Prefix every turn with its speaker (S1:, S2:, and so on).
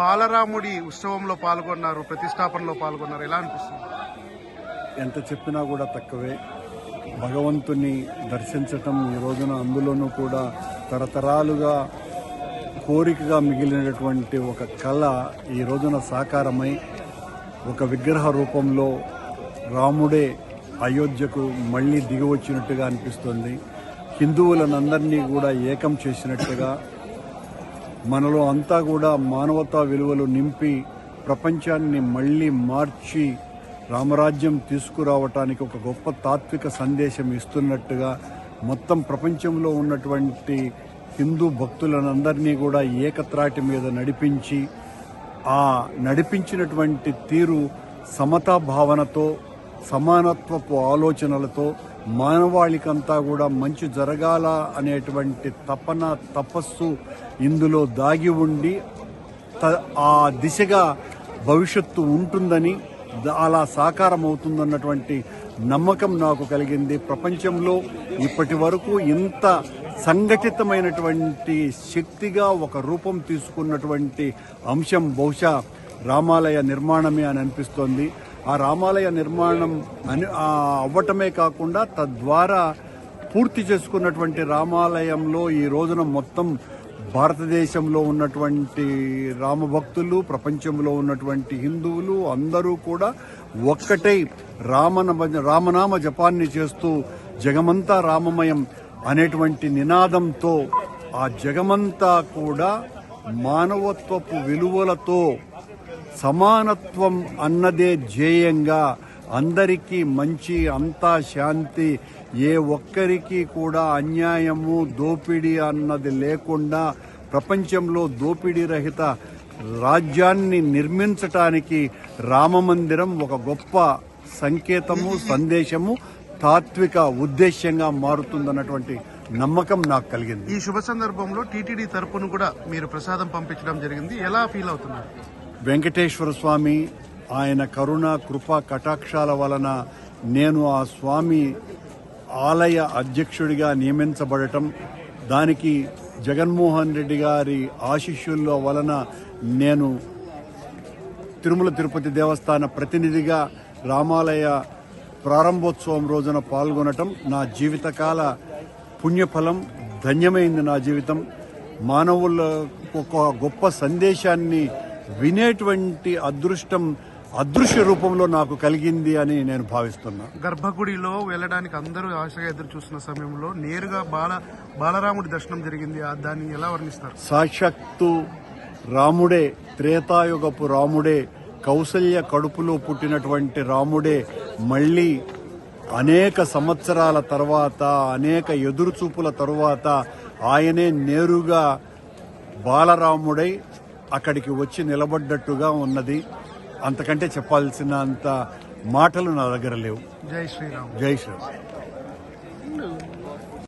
S1: బాలరాముడి ఉత్సవంలో పాల్గొన్నారు ప్రతిష్టాపనలో పాల్గొన్నారు. ఎలా అనిపిస్తుంది?
S2: ఎంత చెప్పినా కూడా తక్కువే. భగవంతుని దర్శించటం ఈ రోజున అందులోనూ కూడా తరతరాలుగా కోరికగా మిగిలినటువంటి ఒక కళ ఈ రోజున సాకారమై ఒక విగ్రహ రూపంలో రాముడే అయోధ్యకు మళ్ళీ దిగి వచ్చినట్టుగా అనిపిస్తుంది. హిందువులనందరినీ కూడా ఏకం చేసినట్టుగా మనలో అంతా కూడా మానవతా విలువలు నింపి ప్రపంచాన్ని మళ్ళీ మార్చి రామరాజ్యం తీసుకురావటానికి ఒక గొప్ప తాత్విక సందేశం ఇస్తున్నట్టుగా మొత్తం ప్రపంచంలో ఉన్నటువంటి హిందూ భక్తులనందరినీ కూడా ఏకత్రాటి మీద నడిపించి ఆ నడిపించినటువంటి తీరు సమతా భావనతో సమానత్వపు ఆలోచనలతో మానవాళికంతా కూడా మంచి జరగాల అనేటువంటి తపన తపస్సు ఇందులో దాగి ఉండి ఆ దిశగా భవిష్యత్తు ఉంటుందని అలా సాకారం అవుతుందన్నటువంటి నమ్మకం నాకు కలిగింది. ప్రపంచంలో ఇప్పటి వరకు ఇంత సంఘటితమైనటువంటి శక్తిగా ఒక రూపం తీసుకున్నటువంటి అంశం బహుశా రామాలయ నిర్మాణమే అని అనిపిస్తోంది. ఆ రామాలయ నిర్మాణం అని అవ్వటమే కాకుండా తద్వారా పూర్తి చేసుకున్నటువంటి రామాలయంలో ఈ రోజున మొత్తం భారతదేశంలో ఉన్నటువంటి రామభక్తులు ప్రపంచంలో ఉన్నటువంటి హిందువులు అందరూ కూడా ఒక్కటై రామన రామనామ జపాన్ని చేస్తూ జగమంతా రామమయం అనేటువంటి నినాదంతో ఆ జగమంతా కూడా మానవత్వపు విలువలతో సమానత్వం అన్నదే ధ్యేయంగా అందరికీ మంచి అంతా శాంతి ఏ ఒక్కరికి కూడా అన్యాయము దోపిడీ అన్నది లేకుండా ప్రపంచంలో దోపిడీ రహిత రాజ్యాన్ని నిర్మించటానికి రామమందిరం ఒక గొప్ప సంకేతము సందేశము తాత్విక ఉద్దేశ్యంగా మారుతుందన్నటువంటి నమ్మకం నాకు కలిగింది.
S1: ఈ శుభ సందర్భంలో టీటీడీ తరపును కూడా మీరు ప్రసాదం పంపించడం జరిగింది. ఎలా ఫీల్ అవుతున్నారు?
S2: వెంకటేశ్వర స్వామి ఆయన కరుణ కృప కటాక్షాల వలన నేను ఆ స్వామి ఆలయ అధ్యక్షుడిగా నియమించబడటం దానికి జగన్మోహన్ రెడ్డి గారి ఆశిష్యుల వలన నేను తిరుమల తిరుపతి దేవస్థాన ప్రతినిధిగా రామాలయ ప్రారంభోత్సవం రోజున పాల్గొనటం నా జీవితకాల పుణ్యఫలం ధన్యమైంది నా జీవితం. మానవుల ఒక గొప్ప సందేశాన్ని వినేటువంటి అదృష్టం అదృశ్య రూపంలో నాకు కలిగింది అని నేను భావిస్తున్నా.
S1: గర్భగుడిలో వెళ్ళడానికి అందరూ ఆశగా ఎదురు చూస్తున్న సమయంలో నేరుగా బాల బాలరాముడి దర్శనం జరిగింది. ఆ దాన్ని ఎలా వర్ణిస్తారు?
S2: సాక్షాత్తు రాముడే త్రేతాయుగపు రాముడే కౌసల్య కడుపులో పుట్టినటువంటి రాముడే మళ్ళీ అనేక సంవత్సరాల తర్వాత అనేక ఎదురుచూపుల తరువాత ఆయనే నేరుగా బాలరాముడై అక్కడికి వచ్చి నిలబడ్డట్టుగా ఉన్నది. అంతకంటే చెప్పాల్సినంత మాటలు నా దగ్గర లేవు.
S1: జై శ్రీరామ్.
S2: జై శ్రీరామ్.